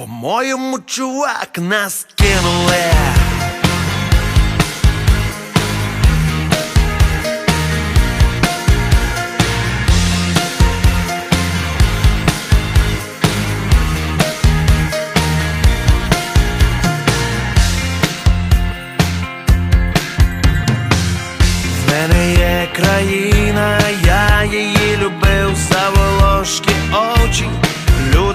По-моєму, чувак, нас кинули. Країна, я її любив за волошки очі,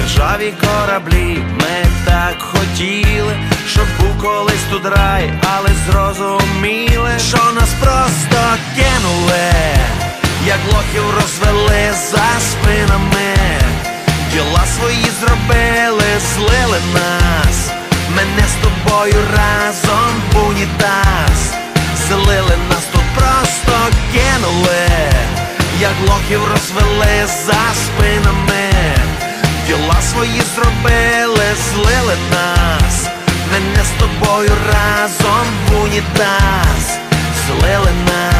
і ржаві кораблі. Ми так хотіли, щоб був колись тут рай, але зрозуміли, що нас просто кинули, як лохів розвели за спинами. Діла свої зробили, злили нас. Мене з тобою разом в унітаз Злили нас тут просто кинули, як лохів розвели за спинами. Тобою разом в унітаз Злили нас.